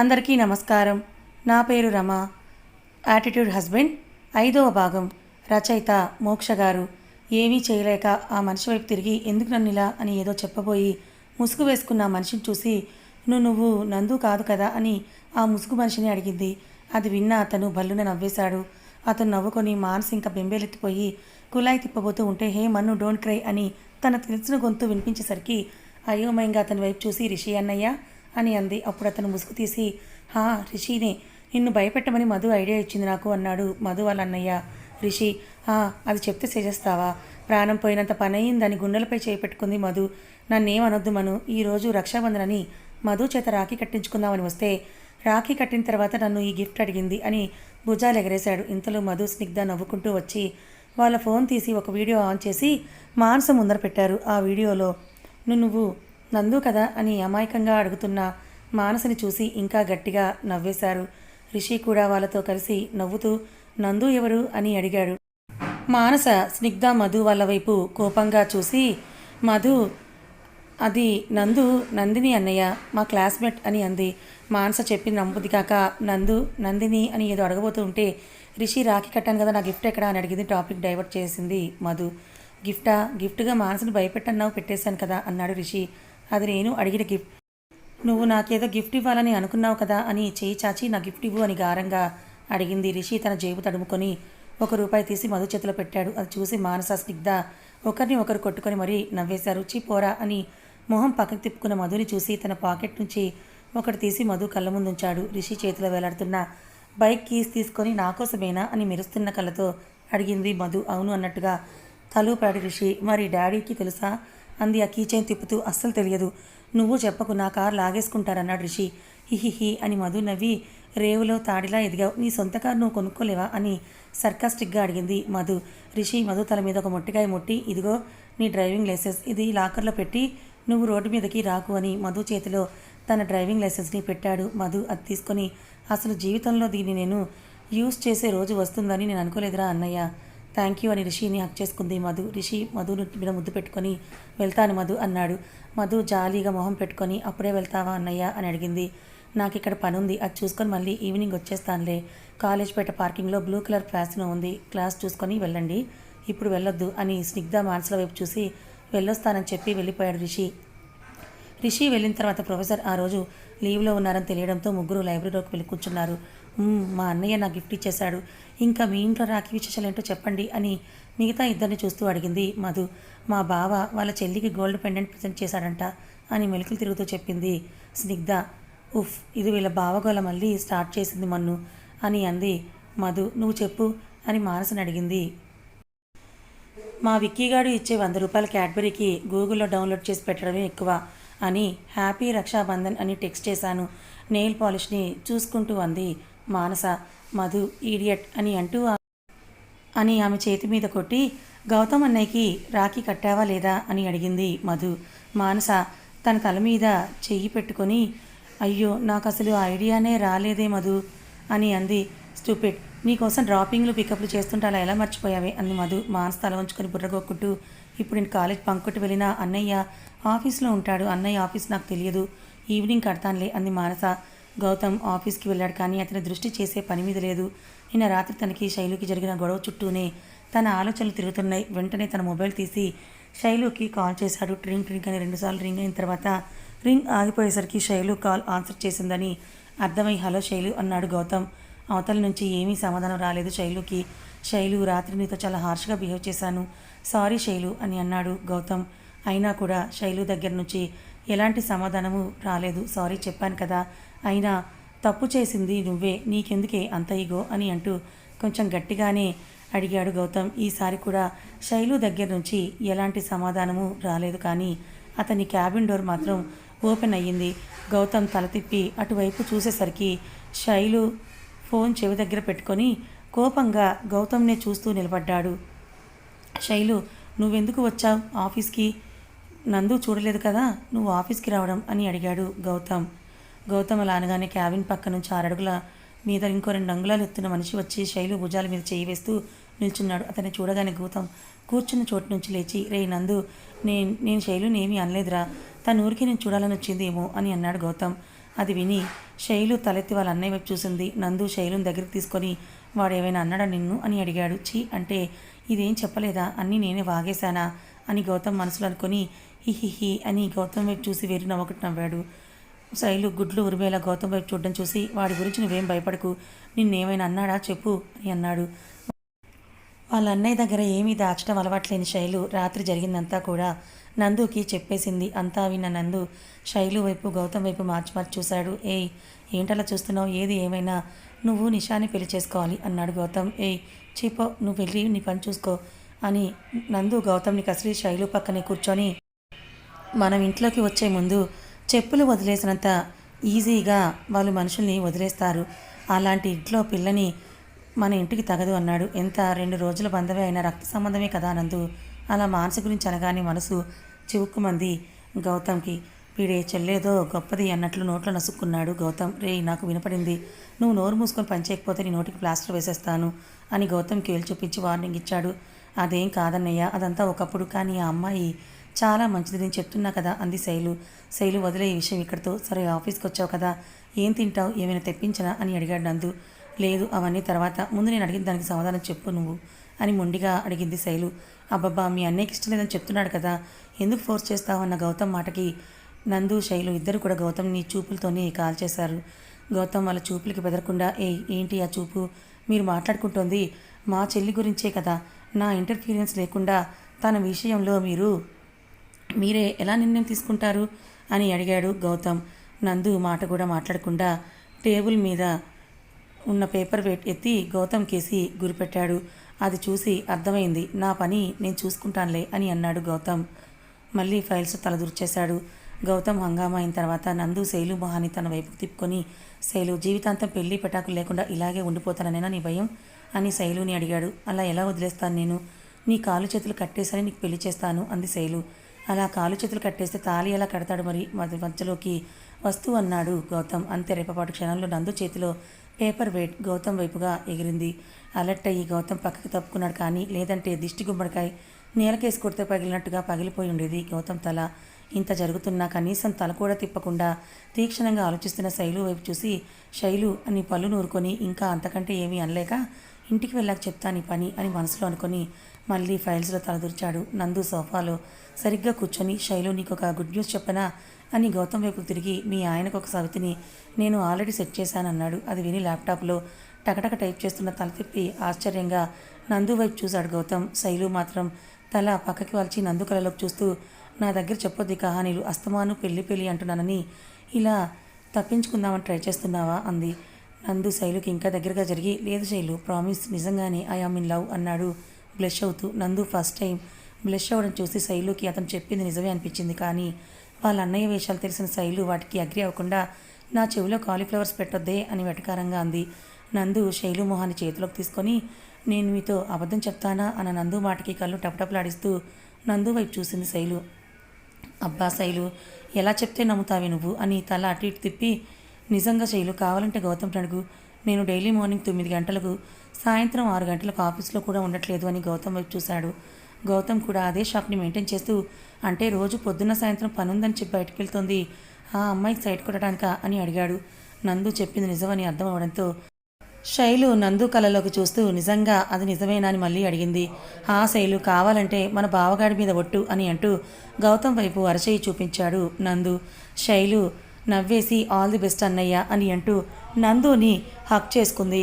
అందరికీ నమస్కారం. నా పేరు రమ. యాటిట్యూడ్ హస్బెండ్ ఐదవ భాగం. రచయిత మోక్ష గారు. ఏమీ చేయలేక ఆ మనిషి వైపు తిరిగి ఎందుకు నన్ను ఇలా అని ఏదో చెప్పబోయి ముసుగు వేసుకున్న మనిషిని చూసి నువ్వు నువ్వు నందు కాదు కదా అని ఆ ముసుగు మనిషిని అడిగింది. అది విన్న అతను బల్లున నవ్వేశాడు. అతను నవ్వుకొని మానసి ఇంకా బెంబేలెత్తిపోయి కులాయి తిప్పబోతూ ఉంటే హే మన్ను డోంట్ క్రై అని తన తెలిసిన గొంతు వినిపించేసరికి అయోమయంగా అతని వైపు చూసి రిషి అన్నయ్య అని అంది. అప్పుడు అతను ముసుగు తీసి హా రిషినే నిన్ను భయపెట్టమని మధు ఐడియా ఇచ్చింది నాకు అన్నాడు మధు వాళ్ళ అన్నయ్య. రిషి "ఆ, అది చెప్తే చేసేస్తావా? ప్రాణం పోయినంత పని అయిందని గుండెలపై చేపెట్టుకుంది మధు. నన్నేమనొద్దు మను ఈరోజు రక్షాబంధనని మధు చేత రాఖీ కట్టించుకుందామని వస్తే రాఖీ కట్టిన తర్వాత నన్ను ఈ గిఫ్ట్ అడిగింది అని భుజాలు ఎగరేశాడు. ఇంతలో మధు స్నిగ్ధ నవ్వుకుంటూ వచ్చి వాళ్ళ ఫోన్ తీసి ఒక వీడియో ఆన్ చేసి మాంసం ముందర పెట్టారు. ఆ వీడియోలో నువ్వు నందు కదా అని అమాయకంగా అడుగుతున్న మానసిని చూసి ఇంకా గట్టిగా నవ్వేశారు. రిషి కూడా వాళ్ళతో కలిసి నవ్వుతూ నందు ఎవరు అని అడిగాడు. మానస స్నిగ్ధ మధు వాళ్ళ వైపు కోపంగా చూసి మధు అది నందు నందిని అన్నయ్య మా క్లాస్మేట్ అని అంది. మానస చెప్పి నమ్ముది కాక నందు నందిని అని ఏదో అడగబోతూ ఉంటే రిషి రాఖీ కట్టాను కదా నా గిఫ్ట్ ఎక్కడా అని అడిగింది. టాపిక్ డైవర్ట్ చేసింది మధు. గిఫ్టా? గిఫ్ట్గా మానసని భయపెట్టన్నావు పెట్టేశాను కదా అన్నాడు రిషి. అది నేను అడిగిన గిఫ్ట్ నువ్వు నాకేదో గిఫ్ట్ ఇవ్వాలని అనుకున్నావు కదా అని చేయి చాచి నా గిఫ్ట్ ఇవ్వు అని గారంగా అడిగింది రిషి తన జేబు తడుముకొని. ఒక రూపాయి తీసి మధు చేతిలో పెట్టాడు. అది చూసి మానస స్నిగ్ధ ఒకరిని ఒకరు కొట్టుకొని మరీ నవ్వేశారు. చీ పోరా అని మొహం పక్కకు తిప్పుకున్న మధుని చూసి తన పాకెట్ నుంచి ఒకటి తీసి మధు కళ్ళ ముందుంచాడు. రిషి చేతిలో వేలాడుతున్న బైక్ కీస్ తీసుకొని నా కోసమేనా అని మెరుస్తున్న కళ్ళతో అడిగింది మధు. అవును అన్నట్టుగా తలుపాడు రిషి. మరి డాడీకి తెలుసా? అంది ఆ కీచైన్ తిప్పుతూ అస్సలు తెలియదు. నువ్వు చెప్పకు నా కారు లాగేసుకుంటారన్నాడు రిషి. హిహిహి అని మధు నవ్వి రేవులో తాడిలా ఎదిగావు. నీ సొంత కారు నువ్వు కొనుక్కోలేవా? అని సర్కాస్టిక్గా అడిగింది మధు. రిషి మధు తల మీద ఒక మొట్టికాయ ముట్టి ఇదిగో నీ డ్రైవింగ్ లైసెన్స్. ఇది లాకర్లో పెట్టి నువ్వు రోడ్డు మీదకి రాకు అని మధు చేతిలో తన డ్రైవింగ్ లైసెన్స్ని పెట్టాడు మధు. అది తీసుకొని అసలు జీవితంలో దీన్ని నేను యూజ్ చేసే రోజు వస్తుందని నేను అనుకోలేదురా అన్నయ్య. థ్యాంక్ యూ అని రిషిని హక్ చేసుకుంది. మధు రిషి మధును మీద ముద్దు పెట్టుకొని వెళ్తాను మధు అన్నాడు. మధు జాలీగా మొహం పెట్టుకొని అప్పుడే వెళ్తావా అన్నయ్య అని అడిగింది. నాకు ఇక్కడ పని ఉంది అది చూసుకొని మళ్ళీ ఈవినింగ్ వచ్చేస్తానులే. కాలేజ్ పేట పార్కింగ్లో బ్లూ కలర్ క్లాస్ను ఉంది. క్లాస్ చూసుకొని వెళ్ళండి. ఇప్పుడు వెళ్ళొద్దు అని స్నిగ్ధ మానసుల వైపు చూసి వెళ్ళొస్తానని చెప్పి వెళ్ళిపోయాడు రిషి. రిషి వెళ్ళిన తర్వాత ప్రొఫెసర్ ఆ రోజు లీవ్లో ఉన్నారని తెలియడంతో ముగ్గురు లైబ్రరీలోకి వెళ్ళి కూర్చున్నారు. మా అన్నయ్య నా గిఫ్ట్ ఇచ్చేశాడు. ఇంకా మీ ఇంట్లో రాఖీ విశేషాలు ఏంటో చెప్పండి అని మిగతా ఇద్దరిని చూస్తూ అడిగింది మధు. మా బావ వాళ్ళ చెల్లికి గోల్డ్ పెండెంట్ ప్రజెంట్ చేశాడంట అని మెలుకులు తిరుగుతూ చెప్పింది స్నిగ్ధ. ఉఫ్ ఇది వీళ్ళ బావగోళ మళ్ళీ స్టార్ట్ చేసింది మన్ను అని అంది మధు. నువ్వు చెప్పు అని మానసని అడిగింది. మా విక్కీగాడు ఇచ్చే వంద రూపాయల క్యాడ్బరీకి గూగుల్లో డౌన్లోడ్ చేసి పెట్టడమే ఎక్కువ అని హ్యాపీ రక్షాబంధన్ అని టెక్స్ట్ చేశాను. నెయిల్ పాలిష్ని చూసుకుంటూ అంది మానస మధు ఈడియట్ అని అంటూ అని ఆమె చేతి మీద కొట్టి గౌతమ్ అన్నయ్యకి రాఖీ కట్టావా లేదా? అని అడిగింది మధు. మానస తన తల మీద చెయ్యి పెట్టుకొని అయ్యో నాకు అసలు ఆ ఐడియానే రాలేదే మధు అని అంది. స్టూపిడ్ నీకోసం డ్రాపింగ్లు పికప్లు చేస్తుంటే అలా ఎలా మర్చిపోయావే? అంది మధు. మానస తల ఉంచుకొని బుర్రగొక్కుంటూ ఇప్పుడు నేను కాలేజ్ పంకొట్టు వెళ్ళినా అన్నయ్య ఆఫీస్లో ఉంటాడు. అన్నయ్య ఆఫీస్ నాకు తెలియదు. ఈవినింగ్ కడతానులే అంది మానస. గౌతమ్ ఆఫీస్కి వెళ్ళాడు కానీ అతని దృష్టి చేసే పని మీద లేదు. నిన్న రాత్రి తనకి శైలుకి జరిగిన గొడవ చుట్టూనే తన ఆలోచనలు తిరుగుతున్నాయి. వెంటనే తన మొబైల్ తీసి శైలుకి కాల్ చేశాడు. ట్రింగ్ ట్రింగ్ అని రెండుసార్లు రింగ్ అయిన తర్వాత రింగ్ ఆగిపోయేసరికి శైలు కాల్ ఆన్సర్ చేసిందని అర్థమై హలో శైలు అన్నాడు గౌతమ్. అవతల నుంచి ఏమీ సమాధానం రాలేదు శైలుకి. శైలు రాత్రి నీతో చాలా హార్ష్గా బిహేవ్ చేశాను. సారీ శైలు అని అన్నాడు గౌతమ్. అయినా కూడా శైలు దగ్గర నుంచి ఎలాంటి సమాధానము రాలేదు. సారీ చెప్పాను కదా. అయినా తప్పు చేసింది నువ్వే నీకెందుకే అంత ఇగో అని అంటూ కొంచెం గట్టిగానే అడిగాడు గౌతమ్. ఈసారి కూడా శైలు దగ్గర నుంచి ఎలాంటి సమాధానము రాలేదు కానీ అతని క్యాబిన్ డోర్ మాత్రం ఓపెన్ అయ్యింది. గౌతమ్ తల తిప్పి అటువైపు చూసేసరికి శైలు ఫోన్ చెవి దగ్గర పెట్టుకొని కోపంగా గౌతమ్నే చూస్తూ నిలబడ్డాడు. శైలు నువ్వెందుకు వచ్చావు ఆఫీస్కి? నందు చూడలేదు కదా నువ్వు ఆఫీస్కి రావడం అని అడిగాడు గౌతమ్. గౌతమ్ అలా అనగానే క్యాబిన్ పక్క నుంచి ఆరడుగుల మీద ఇంకో రెండు అంగుళాలు ఎత్తున్న మనిషి వచ్చి శైలు భుజాల మీద చేయి వేస్తూ నిల్చున్నాడు. అతన్ని చూడగానే గౌతమ్ కూర్చున్న చోటు నుంచి లేచి రే నందు నేను నేను శైలుని ఏమీ అనలేదురా. తన ఊరికి నేను చూడాలని వచ్చిందేమో అని అన్నాడు గౌతమ్. అది విని శైలు తలెత్తి వాళ్ళ అన్నయ్య వైపు చూసింది. నందు శైలుని దగ్గరికి తీసుకొని వాడు ఏమైనా అన్నాడా నిన్ను? అని అడిగాడు. చీ అంటే ఇదేం చెప్పలేదా? అన్నీ నేనే వాగేశానా? అని గౌతమ్ మనసులో అనుకొని హిహిహి అని గౌతమ్ వైపు చూసి వేరు నవ్వకటి నవ్వాడు. శైలు గుడ్లు ఉరిమేలా గౌతమ్ వైపు చూడడం చూసి వాడి గురించి నువ్వేం భయపడకు నిన్నేమైనా అన్నాడా చెప్పు అని అన్నాడు. వాళ్ళ అన్నయ్య దగ్గర ఏమీ దాచడం అలవాట్లేని శైలు రాత్రి జరిగిందంతా కూడా నందుకి చెప్పేసింది. అంతా విన్న నందు శైలు వైపు గౌతమ్ వైపు మార్చి మార్చి చూశాడు. ఏయ్ ఏంటలా చూస్తున్నావు? ఏది ఏమైనా? నువ్వు నిషాని పెళ్ళి చేసుకోవాలి అన్నాడు గౌతమ్. ఏయ్ చీపో నువ్వు వెళ్ళి నీ పని చూసుకో అని నందు గౌతమ్ని కసిరి శైలు పక్కనే కూర్చొని మనం ఇంట్లోకి వచ్చే ముందు చెప్పులు వదిలేసినంత ఈజీగా వాళ్ళు మనుషుల్ని వదిలేస్తారు. అలాంటి ఇంట్లో పిల్లని మన ఇంటికి తగదు అన్నాడు. ఎంత రెండు రోజుల బంధమే అయినా రక్త సంబంధమే కదా నందు. అలా మానసు గురించి అనగానే మనసు చివుక్కుమంది గౌతమ్కి. వీడే చెల్లేదో గొప్పది అన్నట్లు నోట్లో నసుక్కున్నాడు గౌతమ్. రే నాకు వినపడింది. నువ్వు నోరు మూసుకొని పనిచేయకపోతే నీ నోటికి ప్లాస్టర్ వేసేస్తాను అని గౌతమ్కి వేలు చూపించి వార్నింగ్ ఇచ్చాడు. అదేం కాదన్నయ్య అదంతా ఒకప్పుడు. కానీ ఆ అమ్మాయి చాలా మంచిది. నేను చెప్తున్నా కదా అంది శైలు. శైలు వదిలే ఈ విషయం ఇక్కడితో. సరే ఆఫీస్కి వచ్చావు కదా. ఏం తింటావు? ఏమైనా తెప్పించనా అని అడిగాడు నందు. లేదు అవన్నీ తర్వాత. ముందు నేను అడిగిన దానికి సమాధానం చెప్పు నువ్వు అని మొండిగా అడిగింది శైలు. అబ్బబ్బా మీ అన్నయ్యకి ఇష్టం లేదని చెప్తున్నాడు కదా. ఎందుకు ఫోర్స్ చేస్తావు అన్న గౌతమ్ మాటకి నందు శైలు ఇద్దరు కూడా గౌతమ్ని చూపులతోనే కాల్ చేశారు. గౌతమ్ వాళ్ళ చూపులకి బెదరకుండా ఏ ఏంటి ఆ చూపు? మీరు మాట్లాడుకుంటోంది మా చెల్లి గురించే కదా. నా ఇంటర్ఫీరియన్స్ లేకుండా తన విషయంలో మీరు మీరే ఎలా నిర్ణయం తీసుకుంటారు? అని అడిగాడు గౌతమ్. నందు మాట కూడా మాట్లాడకుండా టేబుల్ మీద ఉన్న పేపర్ ఎత్తి గౌతమ్ కేసి గురిపెట్టాడు. అది చూసి అర్థమైంది. నా పని నేను చూసుకుంటానులే అని అన్నాడు గౌతమ్. మళ్ళీ ఫైల్స్ తలదూర్చేశాడు. గౌతమ్ హంగామా అయిన తర్వాత నందు శైలు మొహాన్ని తన వైపుకు తిప్పుకొని శైలు జీవితాంతం పెళ్ళి పెటాకులు లేకుండా ఇలాగే ఉండిపోతాననేనా నీ భయం? అని శైలుని అడిగాడు. అలా ఎలా వదిలేస్తాను నేను? నీ కాలు చేతులు కట్టేసరి నీకు పెళ్ళి చేస్తాను అంది శైలు. అలా కాలు చేతులు కట్టేస్తే తాళి ఎలా కడతాడు మరి? మధ్య మధ్యలోకి వస్తూ అన్నాడు గౌతమ్. అంతే రేపపాటు క్షణంలో నందు చేతిలో పేపర్ వెయిట్ గౌతమ్ వైపుగా ఎగిరింది. అలర్ట్ అయ్యి గౌతమ్ పక్కకి తప్పుకున్నాడు కానీ లేదంటే దిష్టి గుమ్మడికాయ నేలకేసి కొడితే పగిలినట్టుగా పగిలిపోయి ఉండేది గౌతమ్ తల. ఇంత జరుగుతున్నా కనీసం తల కూడా తిప్పకుండా తీక్షణంగా ఆలోచిస్తున్న శైలు వైపు చూసి శైలు అని పళ్ళు నూరుకొని ఇంకా అంతకంటే ఏమీ అనలేక ఇంటికి వెళ్ళాక చెప్తా నీ పని అని మనసులో అనుకొని మళ్ళీ ఫైల్స్లో తలదూర్చాడు. నందు సోఫాలో సరిగ్గా కూర్చొని శైలు నీకు ఒక గుడ్ న్యూస్ చెప్పనా? అని గౌతమ్ వైపు తిరిగి మీ ఆయనకు ఒక సవితిని నేను ఆల్రెడీ సెట్ చేశానన్నాడు. అది విని ల్యాప్టాప్లో టకటక టైప్ చేస్తున్న తల తిప్పి ఆశ్చర్యంగా నందు వైపు చూశాడు గౌతమ్. శైలు మాత్రం తల పక్కకి వాల్చి నందు కళలోకి చూస్తూ నా దగ్గర చెప్పొద్ది కహానీలు. అస్తమాను పెళ్ళి పెళ్ళి అంటున్నానని ఇలా తప్పించుకుందామని ట్రై చేస్తున్నావా? అంది. నందు శైలుకి ఇంకా దగ్గరగా జరిగి లేదు శైలు ప్రామిస్ నిజంగానే ఐ ఆమ్ ఇన్ లవ్ అన్నాడు. బ్లష్ అవుతూ నందు ఫస్ట్ టైం బ్లష్ అవ్వడం చూసి శైలుకి అతను చెప్పింది నిజమే అనిపించింది కానీ వాళ్ళ అన్నయ్య వేషాలు తెలిసిన శైలు వాటికి అగ్రి అవ్వకుండా నా చెవిలో కాలీఫ్లవర్స్ పెట్టొద్దే అని వెటకారంగా అంది. నందు శైలు మొహాన్ని చేతిలోకి తీసుకొని నేను మీతో అబద్ధం చెప్తానా? అన్న నందు మాటకి కళ్ళు టపటపలాడిస్తూ నందు వైపు చూసింది శైలు. అబ్బా శైలు ఎలా చెప్తే నమ్ముతావి నువ్వు? అని తల అటు ఇటు తిప్పి నిజంగా శైలు కావాలంటే గౌతమ్ అడుగు నేను డైలీ మార్నింగ్ తొమ్మిది గంటలకు సాయంత్రం ఆరు గంటలకు ఆఫీస్లో కూడా ఉండట్లేదు అని గౌతమ్ వైపు చూశాడు. గౌతమ్ కూడా అదే షాప్ని మెయింటైన్ చేస్తూ అంటే రోజు పొద్దున్న సాయంత్రం పనుందని చెప్పి బయటకు వెళ్తోంది. ఆ అమ్మాయికి సైట్ కొట్టడానికా అని అడిగాడు. నందు చెప్పింది నిజమని అర్థం అవడంతో శైలు నందు కలలోకి చూస్తూ నిజంగా అది నిజమేనా అని మళ్ళీ అడిగింది. ఆ శైలు కావాలంటే మన బావగాడి మీద ఒట్టు అని అంటూ గౌతమ్ వైపు అరచేయి చూపించాడు నందు. శైలు నవ్వేసి ఆల్ ది బెస్ట్ అన్నయ్య అని అంటూ నందుని హక్ చేసుకుంది.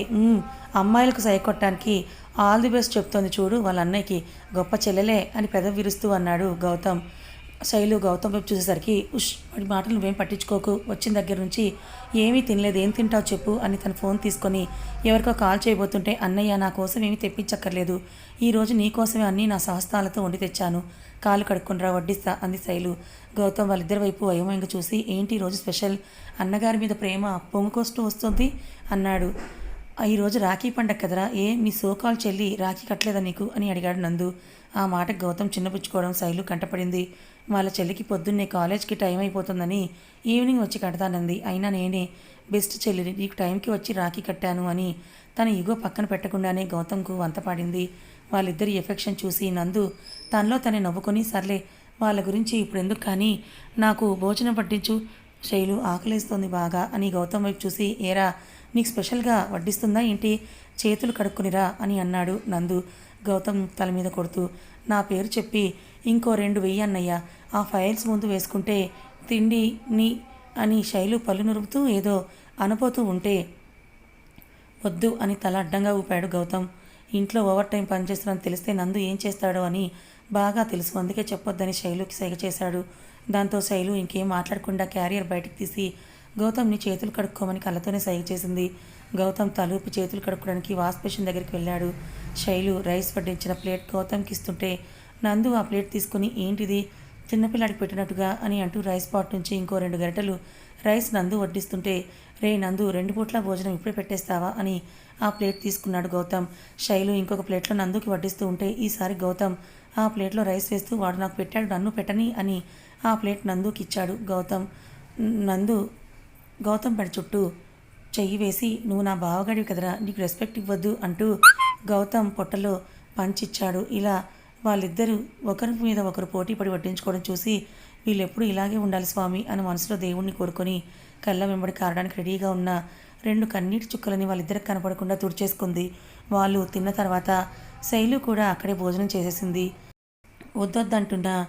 అమ్మాయిలకు సై కొట్టడానికి ఆల్ ది బెస్ట్ చెప్తోంది చూడు వాళ్ళ అన్నయ్యకి గొప్ప చెల్లెలే అని పెదవి విరుస్తూ అన్నాడు గౌతమ్. శైలు గౌతమ్ వైపు చూసేసరికి ఉష్ వాడి మాటలు నువ్వేం పట్టించుకోకు. వచ్చిన దగ్గర నుంచి ఏమీ తినలేదు. ఏం తింటావు చెప్పు అని తన ఫోన్ తీసుకొని ఎవరికో కాల్ చేయబోతుంటే అన్నయ్య నా కోసం ఏమీ తెప్పించక్కర్లేదు. ఈరోజు నీ కోసమే అన్నీ నా సహస్తాలతో వండి తెచ్చాను. కాలు కడుక్కొనిరా వడ్డిస్తా అంది శైలు. గౌతమ్ వాళ్ళిద్దరి వైపు అయోమయంగా చూసి ఏంటి రోజు స్పెషల్? అన్నగారి మీద ప్రేమ పొంగుకొస్తూ వస్తుంది అన్నాడు. ఈరోజు రాఖీ పండగ కదరా? ఏ మీ సోకాల్ చెల్లి రాఖీ కట్టలేదా నీకు? అని అడిగాడు నందు. ఆ మాటకు గౌతమ్ చిన్నపుచ్చుకోవడం శైలు కంటపడింది. వాళ్ళ చెల్లికి పొద్దున్నే కాలేజ్కి టైం అయిపోతుందని ఈవినింగ్ వచ్చి కడతానంది. అయినా నేనే బెస్ట్ చెల్లి నీకు టైంకి వచ్చి రాఖీ కట్టాను అని తన ఇగో పక్కన పెట్టకుండానే గౌతమ్కు వంతపాడింది వాళ్ళిద్దరి ఎఫెక్షన్ చూసి నందు తనలో తనే నవ్వుకొని సర్లే వాళ్ళ గురించి ఇప్పుడు ఎందుకు కానీ నాకు భోజనం పట్టించు శైలు ఆకలేస్తోంది బాగా అని గౌతమ్ వైపు చూసి ఏరా నీకు స్పెషల్గా వడ్డిస్తుందా ఏంటి? చేతులు కడుక్కునిరా అని అన్నాడు నందు గౌతమ్ తల మీద కొడుతూ. నా పేరు చెప్పి ఇంకో రెండు వెయ్యి అన్నయ్య ఆ ఫైల్స్ ముందు వేసుకుంటే తిండిని అని శైలు పళ్ళు నురుపుతూ ఏదో అనపోతూ ఉంటే వద్దు అని తల అడ్డంగా ఊపాడు గౌతమ్. ఇంట్లో ఓవర్ టైం పనిచేస్తున్నాను తెలిస్తే నందు ఏం చేస్తాడో అని బాగా తెలుసు. అందుకే చెప్పొద్దని శైలుకి సైగ చేశాడు. దాంతో శైలు ఇంకేం మాట్లాడకుండా క్యారియర్ బయటకు తీసి గౌతమ్ని చేతులు కడుక్కోమని కళ్ళతోనే సైగ చేసింది. గౌతమ్ తలూపి చేతులు కడుక్కోవడానికి వాష్ బేసిన్ దగ్గరికి వెళ్ళాడు. శైలు రైస్ వడ్డించిన ప్లేట్ గౌతమ్కి ఇస్తుంటే నందు ఆ ప్లేట్ తీసుకుని ఏంటిది? చిన్నపిల్లాడికి పెట్టినట్టుగా అని అంటూ రైస్ పాట్ నుంచి ఇంకో రెండు గరిటెలు రైస్ నందు వడ్డిస్తుంటే రే నందు రెండు పూట్ల భోజనం ఇప్పుడే పెట్టేస్తావా అని ఆ ప్లేట్ తీసుకున్నాడు గౌతమ్. శైలు ఇంకొక ప్లేట్లో నందుకి వడ్డిస్తూ ఉంటే ఈసారి గౌతమ్ ఆ ప్లేట్లో రైస్ వేస్తూ వాడు నాకు పెట్టాడు నన్ను పెట్టని అని ఆ ప్లేట్ నందుకి ఇచ్చాడు గౌతమ్. నందు గౌతమ్ పడి చుట్టూ చెయ్యి వేసి నువ్వు నా బావగాడివి కదరా నీకు రెస్పెక్ట్ ఇవ్వద్దు అంటూ గౌతమ్ పొట్టలో పంచిచ్చాడు ఇలా వాళ్ళిద్దరూ ఒకరి మీద ఒకరు పోటీ పడి వడ్డించుకోవడం చూసి వీళ్ళెప్పుడు ఇలాగే ఉండాలి స్వామి అని మనసులో దేవుణ్ణి కోరుకొని కళ్ళ వెంబడి కారడానికి రెడీగా ఉన్న రెండు కన్నీటి చుక్కలని వాళ్ళిద్దరికి కనపడకుండా తుడిచేసుకుంది. వాళ్ళు తిన్న తర్వాత శైలు కూడా అక్కడే భోజనం చేసేసింది. వద్దొద్దంటున్నా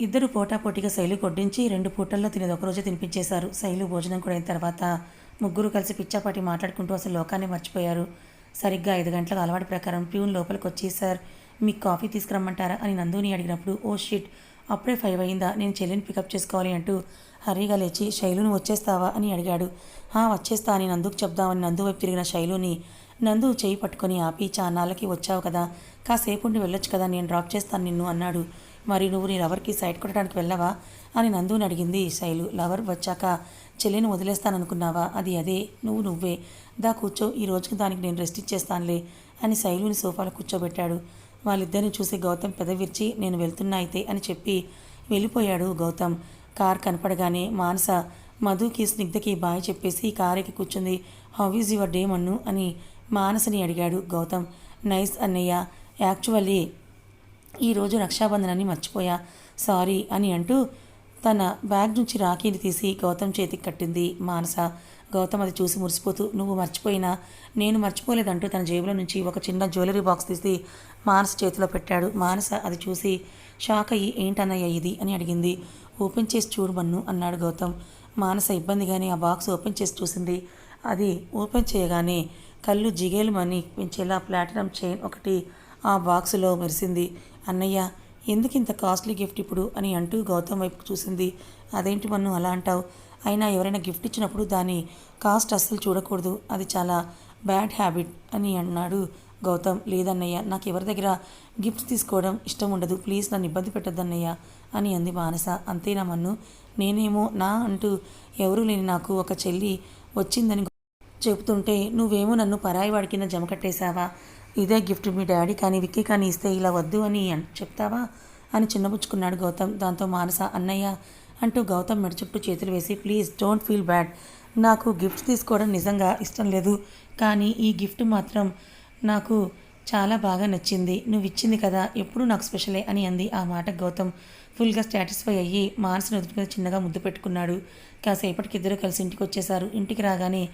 ఇద్దరు పోటాపోటీగా శైలు కొడ్డించి రెండు పూటల్లో తినేది ఒకరోజే తినిపించేశారు. శైలు భోజనం కూడా అయిన తర్వాత ముగ్గురు కలిసి పిచ్చాపాటి మాట్లాడుకుంటూ అసలు లోకాన్ని మర్చిపోయారు. సరిగ్గా ఐదు గంటలకు అలవాటు ప్రకారం ప్యూన్ లోపలికి వచ్చి సార్ మీకు కాఫీ తీసుకురమ్మంటారా? అని నందుని అడిగినప్పుడు ఓ షిట్ అప్పుడే ఫైవ్ అయిందా? నేను చెల్లిని పికప్ చేసుకోవాలి అంటూ హరిగా లేచి శైలుని వచ్చేస్తావా? అని అడిగాడు. "హా, వచ్చేస్తా అని నందుకు చెప్దామని నందు వైపు తిరిగిన శైలుని నందు చేయి పట్టుకొని ఆపి చాన్నాళ్ళకి వచ్చావు కదా. కాసేపు ఉండి వెళ్ళొచ్చు కదా నేను డ్రాప్ చేస్తాను నిన్ను అన్నాడు. మరి నువ్వు నీ లవర్కి సైడ్ కొట్టడానికి వెళ్ళవా? అని నందుని అడిగింది శైలు. లవర్ వచ్చాక చెల్లిని వదిలేస్తాననుకున్నావా? అది అదే నువ్వు నువ్వే. దా కూర్చో ఈ రోజుకి దానికి నేను రెస్ట్ ఇచ్చేస్తానులే అని శైలుని సోఫాలో కూర్చోబెట్టాడు. వాళ్ళిద్దరిని చూసి గౌతమ్ పెదవిర్చి నేను వెళ్తున్నా అయితే అని చెప్పి వెళ్ళిపోయాడు గౌతమ్. కార్ కనపడగానే మానస మధుకి స్నిగ్ధకి బాయ్ చెప్పేసి కారుకి కూర్చుంది. హౌ ఈజ్ యువర్ డే మన్ను? అని మానసని అడిగాడు గౌతమ్. నైస్ అన్నయ్య యాక్చువల్లీ ఈరోజు రక్షాబంధనాన్ని మర్చిపోయా. సారీ అని అంటూ తన బ్యాగ్ నుంచి రాఖీని తీసి గౌతమ్ చేతికి కట్టింది మానస. గౌతమ్ అది చూసి మురిసిపోతూ నువ్వు మర్చిపోయినా? నేను మర్చిపోలేదంటూ తన జేబులో నుంచి ఒక చిన్న జ్యువెలరీ బాక్స్ తీసి మానస చేతిలో పెట్టాడు. మానస అది చూసి షాక్ అయ్యి ఏంటన్నయ్య ఇది? అని అడిగింది. ఓపెన్ చేసి చూడమన్ను అన్నాడు గౌతమ్. మానస ఇబ్బందిగానే ఆ బాక్స్ ఓపెన్ చేసి చూసింది. అది ఓపెన్ చేయగానే కళ్ళు జిగేలు మని పెంచేలా ప్లాటినం చైన్ ఒకటి ఆ బాక్సులో మెరిసింది. అన్నయ్య ఎందుకు ఇంత కాస్ట్లీ గిఫ్ట్ ఇప్పుడు? అని అంటూ గౌతమ్ వైపు చూసింది. అదేంటి మన్ను అలా అంటావు? అయినా ఎవరైనా గిఫ్ట్ ఇచ్చినప్పుడు దాని కాస్ట్ అస్సలు చూడకూడదు. అది చాలా బ్యాడ్ హ్యాబిట్ అని అన్నాడు గౌతమ్. లేదన్నయ్య నాకు ఎవరి దగ్గర గిఫ్ట్స్ తీసుకోవడం ఇష్టం ఉండదు. ప్లీజ్ నన్ను ఇబ్బంది పెట్టద్దన్నయ్య అని అంది మానస. అంతేనా మన్ను? నేనేమో నా అంటూ ఎవరూ లేని నాకు ఒక చెల్లి వచ్చిందని చెబుతుంటే నువ్వేమో నన్ను పరాయి వాడి కింద జమ కట్టేశావా? ఇదే గిఫ్ట్ మీ డాడీ కానీ విక్కీ కానీ ఇస్తే ఇలా వద్దు అని చెప్తావా? అని చిన్నపుచ్చుకున్నాడు గౌతమ్. దాంతో మానస అన్నయ్య అంటూ గౌతమ్ మెడ చుట్టూ చేతులు వేసి ప్లీజ్ డోంట్ ఫీల్ బ్యాడ్. నాకు గిఫ్ట్స్ తీసుకోవడం నిజంగా ఇష్టం లేదు. కానీ ఈ గిఫ్ట్ మాత్రం నాకు చాలా బాగా నచ్చింది. నువ్వు ఇచ్చింది కదా ఎప్పుడు నాకు స్పెషలే అని అంది ఆ మాట గౌతమ్. ఫుల్గా సాటిస్ఫై అయ్యి మానసిని ఎదుటి మీద చిన్నగా ముద్దు పెట్టుకున్నాడు. కాసేపటికి ఇద్దరు కలిసి ఇంటికి వచ్చేశారు ఇంటికి రాగానే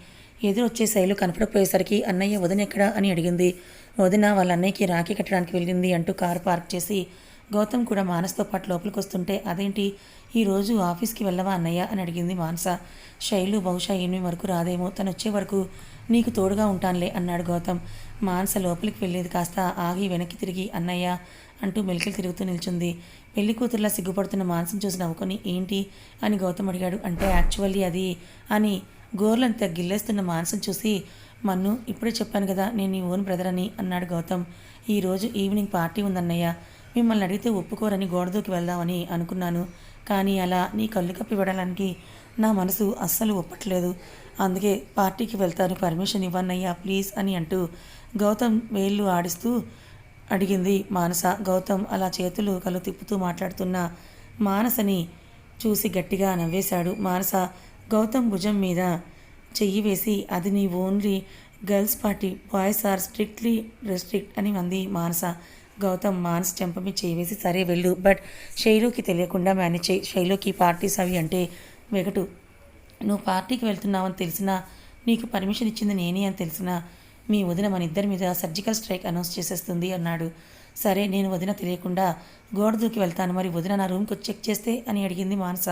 ఎదురు వచ్చే శైలు కనపడపోయేసరికి అన్నయ్య వదిన ఎక్కడా అని అడిగింది. వదిన వాళ్ళ అన్నయ్యకి రాఖీ కట్టడానికి వెళ్ళింది అంటూ కారు పార్క్ చేసి గౌతమ్ కూడా మానస్తో పాటు లోపలికి వస్తుంటే అదేంటి? ఈరోజు ఆఫీస్కి వెళ్ళవా అన్నయ్య? అని అడిగింది మానస. శైలు బహుశా ఎనిమిది వరకు రాదేమో. తను వచ్చే వరకు నీకు తోడుగా ఉంటానులే అన్నాడు గౌతమ్. మానస లోపలికి వెళ్ళేది కాస్త ఆగి వెనక్కి తిరిగి అన్నయ్య అంటూ మెలికలు తిరుగుతూ నిల్చుంది. పెళ్ళి కూతురులా సిగ్గుపడుతున్న మానసం చూసి నవ్వుకొని ఏంటి? అని గౌతమ్ అడిగాడు. అంటే యాక్చువల్లీ అది అని గోర్లంత గిల్లేస్తున్న మానసం చూసి మన్ను ఇప్పుడే చెప్పాను కదా నేను నీ ఓన్ బ్రదర్ అని అన్నాడు గౌతమ్. ఈరోజు ఈవినింగ్ పార్టీ ఉందన్నయ్య. మిమ్మల్ని అడిగితే ఒప్పుకోరని గోడదూకి వెళ్దామని అనుకున్నాను. కానీ అలా నీ కళ్ళు కప్పి విడడానికి నా మనసు అస్సలు ఒప్పట్లేదు. అందుకే పార్టీకి వెళ్తాను పర్మిషన్ ఇవ్వన్నయ్యా ప్లీజ్ అని అంటూ గౌతమ్ వేళ్ళు ఆడిస్తూ అడిగింది మానస. గౌతమ్ అలా చేతులు కళ్ళు తిప్పుతూ మాట్లాడుతున్న మానసని చూసి గట్టిగా నవ్వేశాడు. మానస గౌతమ్ భుజం మీద చెయ్యి వేసి అది నీ only girls party boys are strictly restrict అని అంది మానస. గౌతమ్ మానస్ చెంపమి మీద చేయి వేసి సరే వెళ్ళు బట్ శైలుకి తెలియకుండా మేనేజ్ చేయి శైలుకి పార్టీస్ అవి అంటే వెగటు. నువ్వు పార్టీకి వెళ్తున్నావని తెలిసినా నీకు పర్మిషన్ ఇచ్చింది నేనే అని తెలిసినా మీ వదిన మన ఇద్దరి మీద సర్జికల్ స్ట్రైక్ అనౌన్స్ చేసేస్తుంది అన్నాడు. సరే నేను వదిన తెలియకుండా గోడ దూకి వెళ్తాను మరి వదిన నా రూమ్కి వచ్చి చెక్ చేస్తే అని అడిగింది మానస.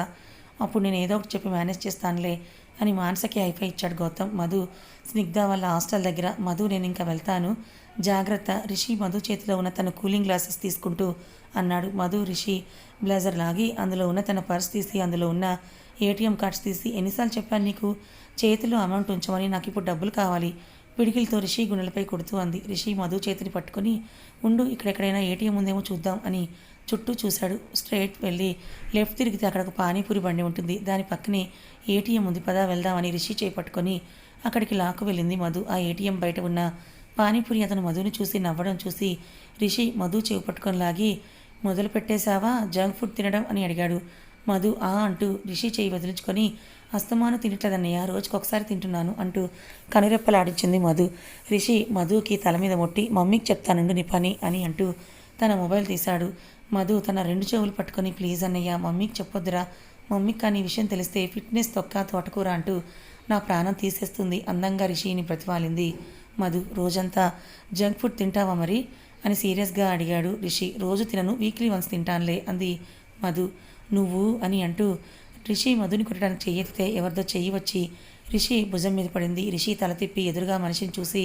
అప్పుడు నేను ఏదో ఒకటి చెప్పి మేనేజ్ చేస్తానులే అని మానసకి హైఫై ఇచ్చాడు గౌతమ్. మధు స్నిగ్ధ వాళ్ళ హాస్టల్ దగ్గర. మధు నేను ఇంకా వెళ్తాను. జాగ్రత్త. రిషి మధు చేతిలో ఉన్న తన కూలింగ్ గ్లాసెస్ తీసుకుంటూ అన్నాడు. మధు రిషి బ్లేజర్ లాగి అందులో ఉన్న తన పర్స్ తీసి అందులో ఉన్న ఏటీఎం కార్డ్స్ తీసి ఎన్నిసార్లు చెప్పాను నీకు? చేతిలో అమౌంట్ ఉంచమని నాకు ఇప్పుడు డబ్బులు కావాలి. పిడికిలతో రిషి గుండెలపై కొడుతూ అంది. రిషి మధు చేతిని పట్టుకొని ఉండు ఇక్కడెక్కడైనా ఏటీఎం ఉందేమో చూద్దాం అని చుట్టూ చూశాడు. స్ట్రైట్ వెళ్ళి లెఫ్ట్ తిరిగితే అక్కడ ఒక పానీపూరి బండి ఉంటుంది. దాని పక్కనే ఏటీఎం ఉంది. పదా వెళ్దామని రిషి చేపట్టుకొని అక్కడికి లాక్కు వెళ్ళింది మధు. ఆ ఏటీఎం బయట ఉన్న పానీపూరి అతను మధుని చూసి నవ్వడం చూసి రిషి మధు చెవి పట్టుకొని లాగి మొదలు పెట్టేశావా? జంక్ ఫుడ్ తినడం? అని అడిగాడు. మధు ఆ అంటూ రిషి చేయి వదిలించుకొని అస్తమానం తినట్లేదన్నయ్య రోజుకొకసారి తింటున్నాను అంటూ కనురెప్పలాడించింది మధు. రిషి మధుకి తల మీద మొట్టి మమ్మీకి చెప్తానండు నీ పని అని అంటూ తన మొబైల్ తీశాడు. మధు తన రెండు చెవులు పట్టుకొని ప్లీజ్ అన్నయ్య మమ్మీకి చెప్పొద్దురా. మమ్మీకి కానీ విషయం తెలిస్తే ఫిట్నెస్ తొక్క తోటకూర అంటూ నా ప్రాణం తీసేస్తుంది అందంగా రిషిని ప్రతివాలింది మధు రోజంతా జంక్ ఫుడ్ తింటావా మరి? అని సీరియస్గా అడిగాడు రిషి. రోజు తినను వీక్లీ వన్స్ తింటానులే అంది మధు. నువ్వు అని అంటూ రిషి మధుని కొట్టడానికి చెయ్యెత్తితే ఎవరిదో చెయ్యి వచ్చి రిషి భుజం మీద పడింది. రిషి తల తిప్పి ఎదురుగా మనిషిని చూసి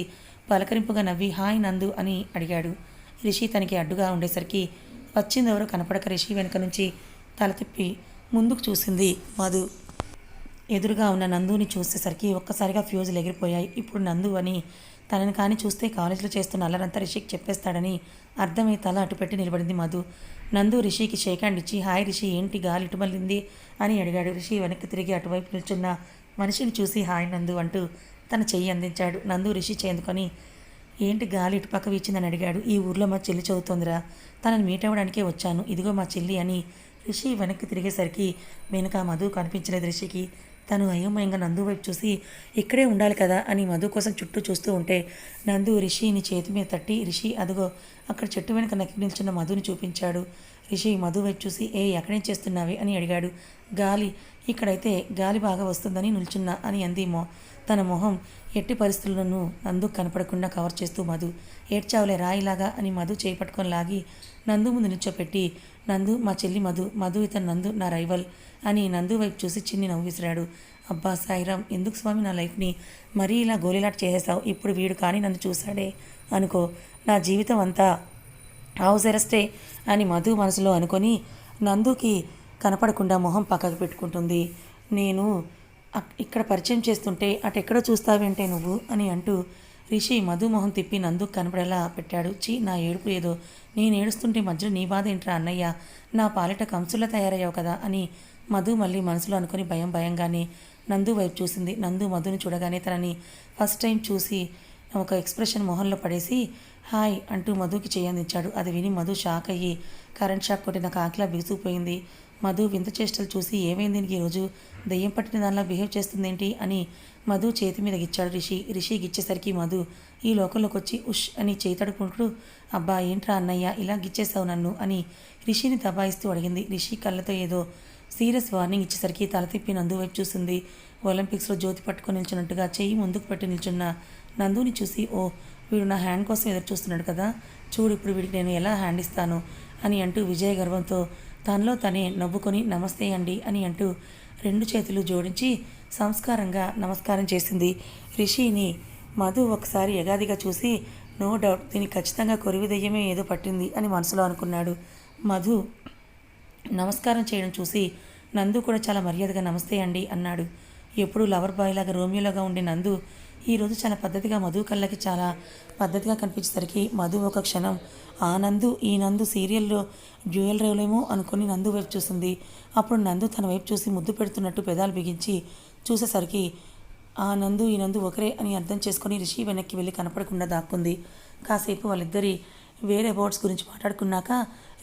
పలకరింపుగా నవ్వి హాయ్ నందు అని అడిగాడు. రిషి తనకి అడ్డుగా ఉండేసరికి వచ్చిందెవరో కనపడక రిషి వెనుక నుంచి తల తిప్పి ముందుకు చూసింది మధు. ఎదురుగా ఉన్న నందుని చూసేసరికి ఒక్కసారిగా ఫ్యూజులు ఎగిరిపోయాయి. ఇప్పుడు నందు అని తనని కానీ చూస్తే కాలేజీలో చేస్తున్న అల్లరంతా రిషికి చెప్పేస్తాడని అర్థమై తల అటుపెట్టి నిలబడింది మధు. నందు రిషికి షేక్ హ్యాండ్ ఇచ్చి హాయ్ రిషి ఏంటి గాలి ఇటుమల్లింది? అని అడిగాడు. రిషి వెనక్కి తిరిగి అటువైపు నిల్చున్న మనిషిని చూసి హాయ్ నందు అంటూ తన చెయ్యి అందించాడు. నందు రిషి చేందుకొని ఏంటి గాలి ఇటుపక్క వీచిందని అడిగాడు. ఈ ఊర్లో మా చెల్లి చదువుతోందిరా. తనని మీట్ అవ్వడానికే వచ్చాను. ఇదిగో మా చెల్లి అని రిషి వెనక్కి తిరిగేసరికి వెనుక మధు కనిపించలేదు రిషికి. తను అయోమయంగా నందు వైపు చూసి ఇక్కడే ఉండాలి కదా అని మధు కోసం చుట్టూ చూస్తూ ఉంటే నందు రిషిని చేతి మీద తట్టి రిషి అదిగో అక్కడ చెట్టు వెనుక నక్కి నిల్చున్న మధుని చూపించాడు. రిషి మధు వైపు చూసి ఏ ఎక్కడేం చేస్తున్నావే అని అడిగాడు. గాలి ఇక్కడైతే గాలి బాగా వస్తుందని నిల్చున్నా అని అంది మో తన మొహం ఎట్టి పరిస్థితుల్లోనూ నందు కనపడకుండా కవర్ చేస్తూ మధు ఏడ్చావులే రాయిలాగా అని మధు చేపట్టుకొని లాగి నందు ముందు నిల్చోపెట్టి నందు మా చెల్లి మధు మధు ఇతను నందు నా రైవల్ అని నందు వైపు చూసి చిన్ని నవ్వు విసిరాడు. అబ్బా సాయిరామ్ ఎందుకు స్వామి నా లైఫ్ని మరీ ఇలా గోలీలాట చేసేసావు? ఇప్పుడు వీడు కానీ నన్ను చూశాడే అనుకో నా జీవితం అంతా హౌస్ అరెస్టే అని మధు మనసులో అనుకొని నందుకి కనపడకుండా మొహం పక్కకు పెట్టుకుంటుంది. నేను ఇక్కడ పరిచయం చేస్తుంటే అటెక్కడో చూస్తావేంటే నువ్వు అని అంటూ రిషి మధు మొహం తిప్పి నందుకు కనపడేలా పెట్టాడు. చీ నా ఏడుపు ఏదో. నేను ఏడుస్తుంటే మధ్యలో నీ బాధ ఏంట్రా అన్నయ్య? నా పాలిట కంసులా తయారయ్యావు కదా అని మధు మళ్ళీ మనసులో అనుకుని భయం భయంగానే నందు వైపు చూసింది. నందు మధుని చూడగానే తనని ఫస్ట్ టైం చూసి ఒక ఎక్స్ప్రెషన్ మొహంలో పడేసి హాయ్ అంటూ మధుకి చేయందించాడు. అది విని మధు షాక్ అయ్యి కరెంట్ షాక్ కొట్టిన కాకిలా బిగుసుకుపోయింది. మధు వింత చేష్టలు చూసి ఏమైంది దీనికి ఈరోజు దెయ్యం పట్టిన దానిలా బిహేవ్ చేస్తుందేంటి? అని మధు చేతి మీద గిచ్చాడు రిషి. రిషి గిచ్చేసరికి మధు ఈ లోకంలోకి వచ్చి ఉష్ అని చేతడుకుంటూ అబ్బా ఏంట్రా అన్నయ్య ఇలా గిచ్చేసావు నన్ను అని రిషిని దబాయిస్తూ అడిగింది. రిషి కళ్ళతో ఏదో సీరియస్ వార్నింగ్ ఇచ్చేసరికి తల తిప్పి నందు వైపు చూసింది. ఒలింపిక్స్లో జ్యోతి పట్టుకొని నిల్చున్నట్టుగా చెయ్యి ముందుకు పెట్టి నిల్చున్న నందుని చూసి ఓ వీడు నా హ్యాండ్ కోసం ఎదురు చూస్తున్నాడు కదా. చూడు ఇప్పుడు వీడికి నేను ఎలా హ్యాండ్ ఇస్తాను అని అంటూ విజయ గర్వంతో తనలో తనే నవ్వుకొని నమస్తే అండి అని అంటూ రెండు చేతులు జోడించి సంస్కారంగా నమస్కారం చేసింది. రిషిని మధు ఒకసారి యగాదిగా చూసి నో డౌట్ దీనికి ఖచ్చితంగా కొరివి దెయ్యమే ఏదో పట్టింది అని మనసులో అనుకున్నాడు. మధు నమస్కారం చేయడం చూసి నందు కూడా చాలా మర్యాదగా నమస్తే అండి అన్నాడు. ఎప్పుడు లవర్ బాయ్ లాగా రోమియోలాగా ఉండే నందు ఈరోజు చాలా పద్ధతిగా మధు కళ్ళకి చాలా పద్ధతిగా కనిపించేసరికి మధు ఒక క్షణం. ఆ నందు ఈ నందు సీరియల్లో డ్యూయల్ రేవులేమో అనుకుని నందు వైపు చూసింది. అప్పుడు నందు తన వైపు చూసి ముద్దు పెడుతున్నట్టు పెదాలు బిగించి చూసేసరికి ఆ నందు ఈ నందు ఒకరే అని అర్థం చేసుకొని రిషి వెనక్కి వెళ్ళి కనపడకుండా దాక్కుంది. కాసేపు వాళ్ళిద్దరి వేరే అబౌట్స్ గురించి మాట్లాడుకున్నాక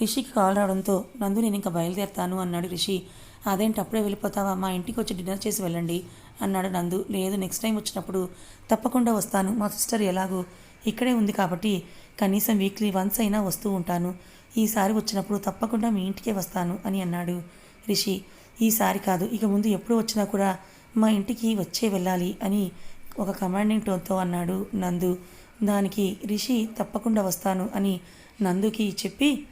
రిషికి కాల్ రావడంతో నందు నేను ఇంకా బయలుదేరుతాను అన్నాడు రిషి. అదేంటి అప్పుడే వెళ్ళిపోతావా? మా ఇంటికి వచ్చి డిన్నర్ చేసి వెళ్ళండి. అన్నాడు నందు. లేదు నెక్స్ట్ టైం వచ్చినప్పుడు తప్పకుండా వస్తాను. మా సిస్టర్ ఎలాగో ఇక్కడే ఉంది కాబట్టి కనీసం వీక్లీ వన్స్ అయినా వస్తూ ఉంటాను. ఈసారి వచ్చినప్పుడు తప్పకుండా మీ ఇంటికే వస్తాను అని అన్నాడు రిషి. ఈసారి కాదు ఇక ముందు ఎప్పుడు వచ్చినా కూడా మా ఇంటికి వచ్చే వెళ్ళాలి అని ఒక కమాండింగ్ టోన్తో అన్నాడు నందు. దానికి రిషి తప్పకుండా వస్తాను అని నందుకి చెప్పి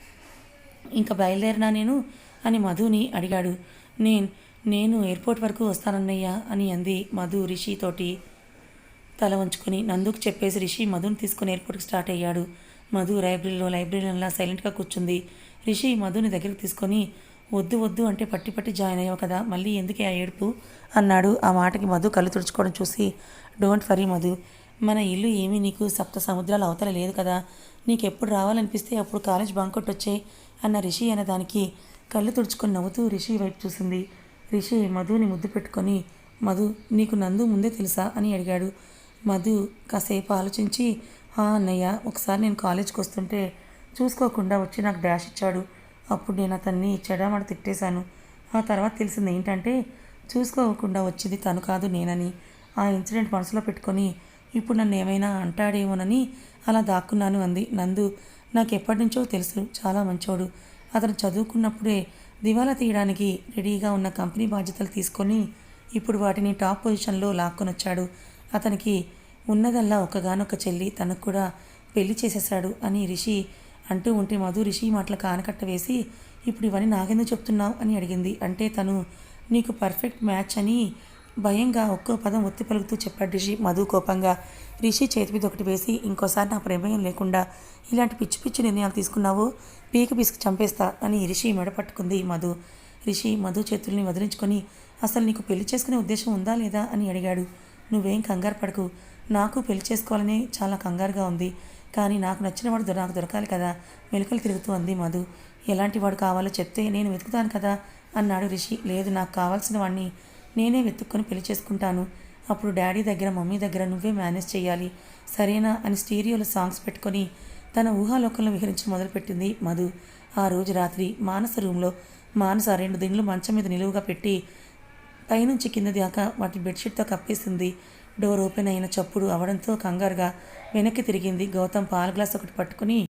ఇంకా బయలుదేరినా నేను? అని మధుని అడిగాడు. నేను నేను ఎయిర్పోర్ట్ వరకు వస్తానన్నయ్యా అని అంది మధు రిషితోటి తల ఉంచుకొని నందుకు చెప్పేసి రిషి మధుని తీసుకుని ఎయిర్పోర్ట్కి స్టార్ట్ అయ్యాడు. మధు లైబ్రరీలో లైబ్రరీలో సైలెంట్గా కూర్చుంది. రిషి మధుని దగ్గరికి తీసుకొని వద్దు వద్దు అంటే పట్టి పట్టి జాయిన్ అయ్యావు కదా మళ్ళీ ఎందుకే ఆ ఏడుపు? అన్నాడు. ఆ మాటకి మధు కళ్ళు తుడుచుకోవడం చూసి డోంట్ వరీ మధు మన ఇల్లు ఏమీ నీకు సప్త సముద్రాల అవతల లేదు కదా నీకు ఎప్పుడు రావాలనిపిస్తే అప్పుడు కాలేజ్ బాంకొట్టొచ్చే అన్న రిషి అనే దానికి కళ్ళు తుడుచుకొని నవ్వుతూ రిషి వైపు చూసింది. రిషి మధుని ముద్దు పెట్టుకొని మధు నీకు నందు ముందే తెలుసా? అని అడిగాడు. మధు కాసేపు ఆలోచించి "ఆ, అన్నయ్య ఒకసారి నేను కాలేజ్కి వస్తుంటే చూసుకోకుండా వచ్చి నాకు డాష్ ఇచ్చాడు. అప్పుడు నేను అతన్ని చెడమడ తిట్టేశాను. ఆ తర్వాత తెలిసింది ఏంటంటే చూసుకోకుండా వచ్చింది తను కాదు నేనని. ఆ ఇన్సిడెంట్ మనసులో పెట్టుకొని ఇప్పుడు నన్ను ఏమైనా అంటాడేమోనని అలా దాక్కున్నాను అంది. నందు నాకు ఎప్పటి నుంచో తెలుసు చాలా మంచోడు. అతను చదువుకున్నప్పుడే దివాలా తీయడానికి రెడీగా ఉన్న కంపెనీ బాధ్యతలు తీసుకొని ఇప్పుడు వాటిని టాప్ పొజిషన్లో లాక్కొనొచ్చాడు. అతనికి ఉన్నదల్లా ఒక్కగానొక్క చెల్లి తనకు కూడా పెళ్ళి చేసేశాడు అని రిషి అంటూ ఉంటే మధు రిషి మాటలకు ఆనకట్ట వేసి ఇప్పుడు ఇవన్నీ నాకెందుకు చెప్తున్నావు? అని అడిగింది. అంటే తను నీకు పర్ఫెక్ట్ మ్యాచ్ అని భయంగా ఒక్కో పదం ఒత్తి పలుకుతూ చెప్పాడు రిషి. మధు కోపంగా రిషి చేతి మీద ఒకటి వేసి ఇంకోసారి నా ప్రమేయం లేకుండా ఇలాంటి పిచ్చి పిచ్చి నిర్ణయాలు తీసుకున్నావు? పీకి పిసికి చంపేస్తా అని రిషి మెడ పట్టుకుంది మధు. రిషి మధు చేతుల్ని వదిలించుకొని అసలు నీకు పెళ్ళి చేసుకునే ఉద్దేశం ఉందా లేదా? అని అడిగాడు. నువ్వేం కంగారు పడకు. నాకు పెళ్ళి చేసుకోవాలనే చాలా కంగారుగా ఉంది. కానీ నాకు నచ్చిన వాడు దొర- నాకు దొరకాలి కదా మెలకలు తిరుగుతూ అంది మధు. ఎలాంటి వాడు కావాలో చెప్తే నేను వెతుకుతాను కదా అన్నాడు రిషి. లేదు నాకు కావాల్సిన వాడిని నేనే వెతుక్కొని పెళ్ళి చేసుకుంటాను. అప్పుడు డాడీ దగ్గర మమ్మీ దగ్గర నువ్వే మేనేజ్ చేయాలి సరేనా? అని స్టీరియోలో సాంగ్స్ పెట్టుకొని తన ఊహాలోకంలో విహరించడం మొదలుపెట్టింది మధు. ఆ రోజు రాత్రి మానస రూమ్లో మానస రెండు దిండ్లు మంచం మీద నిలువుగా పెట్టి పైనుంచి కింద దాకా వాటి బెడ్షీట్తో కప్పేసింది. డోర్ ఓపెన్ అయిన చప్పుడు అవడంతో కంగారుగా వెనక్కి తిరిగింది. గౌతమ్ పాల గ్లాస్ ఒకటి పట్టుకుని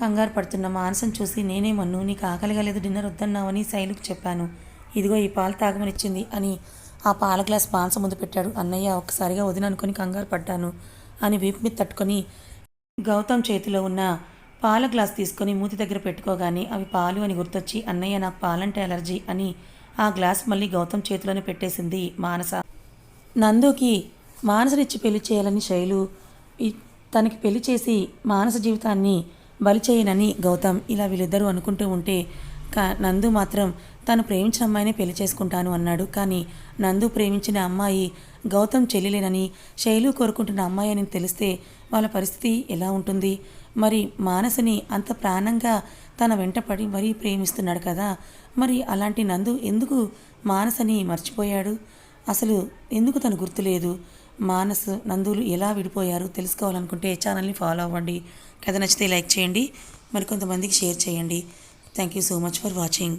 కంగారు పడుతున్న మానసం చూసి నేనే మన్ను నీకు ఆకలిగా లేదు డిన్నర్ వద్దన్నావని శైలుకు చెప్పాను. ఇదిగో ఈ పాలు తాగమనిచ్చింది అని ఆ పాల గ్లాస్ మానస ముందు పెట్టాడు. అన్నయ్య ఒక్కసారిగా వదిన అనుకుని కంగారు పడ్డాను అని వీపు మీద తట్టుకొని గౌతమ్ చేతిలో ఉన్న పాల గ్లాస్ తీసుకొని మూతి దగ్గర పెట్టుకోగానే అవి పాలు అని గుర్తొచ్చి అన్నయ్య నాకు పాలంటే అలర్జీ అని ఆ గ్లాస్ మళ్ళీ గౌతమ్ చేతిలోనే పెట్టేసింది మానస. నందుకి మానసనిచ్చి పెళ్ళి చేయాలని శైలు తనకి పెళ్ళి చేసి మానస జీవితాన్ని బలి చేయనని గౌతమ్ ఇలా వీళ్ళిద్దరూ అనుకుంటూ ఉంటే కా నందు మాత్రం తను ప్రేమించిన అమ్మాయిని పెళ్ళి చేసుకుంటాను అన్నాడు. కానీ నందు ప్రేమించిన అమ్మాయి గౌతమ్ చెల్లిలేనని శైలు కోరుకుంటున్న అమ్మాయి అని తెలిస్తే వాళ్ళ పరిస్థితి ఎలా ఉంటుంది? మరి మానసిని అంత ప్రాణంగా తన వెంటపడి మరీ ప్రేమిస్తున్నాడు కదా మరి అలాంటి నందు ఎందుకు మానసని మర్చిపోయాడు? అసలు ఎందుకు తను గుర్తులేదు? మానస్ నందులు ఎలా విడిపోయారు తెలుసుకోవాలనుకుంటే ఛానల్ని ఫాలో అవ్వండి. కథ నచ్చితే లైక్ చేయండి మరికొంతమందికి షేర్ చేయండి. Thank you so much for watching.